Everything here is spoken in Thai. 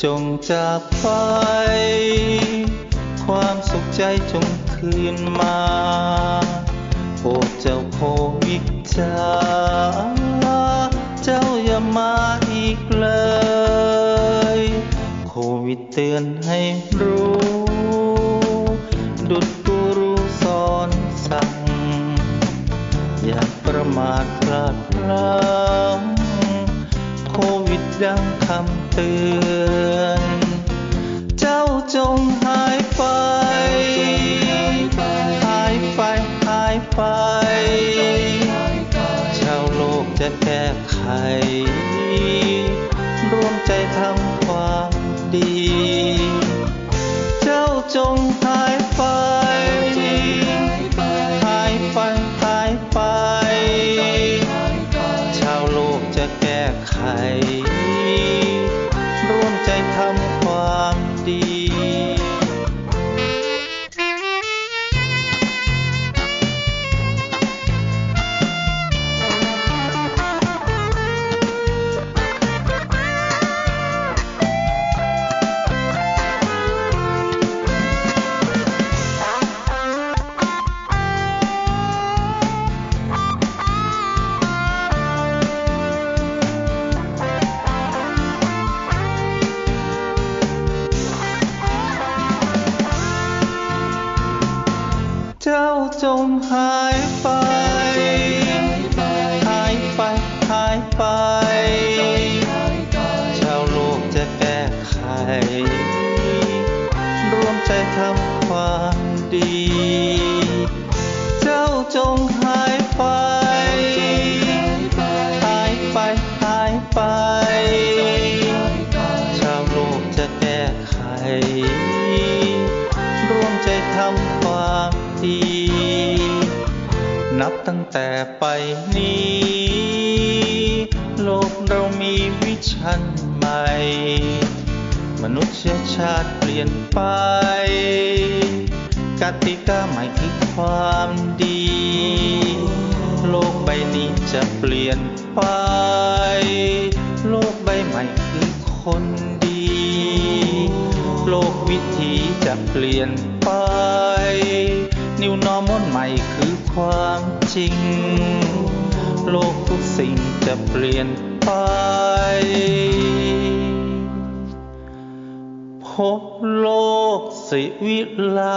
จงจากไป ความสุขใจจงคืนมาโปรดเจ้าโควิดจ้าเจ้าอย่ามาอีกเลย โควิดเตือนให้รู้ ดุดกูรู้สอนสั่ง อย่าประมาทพลาดพลั้งโควิดดังคำเตือน ไป ชาวโลกจะแก้ไข ร่วมใจทำความดี เจ้าจงหายไป จ้าจงหายไป หายไป หายไป ชาวโลกจะแก้ไขร่วมใจทำความดี เจ้าจงหายไป หายไป หายไป ชาวโลกจะแก้ไขร่วมใจทำความดี นับตั้งแต่ไปนี้ โลกเรามีวิชันใหม่ มนุษยชาติเปลี่ยนไป กติกาใหม่คือความดี โลกใบนี้จะเปลี่ยนไป โลกใบใหม่คือคนดี โลกวิถีจะเปลี่ยน นิวนอมนใหม่คือความจริง โลกทุกสิ่งจะเปลี่ยนไป พบโลกสิวิไล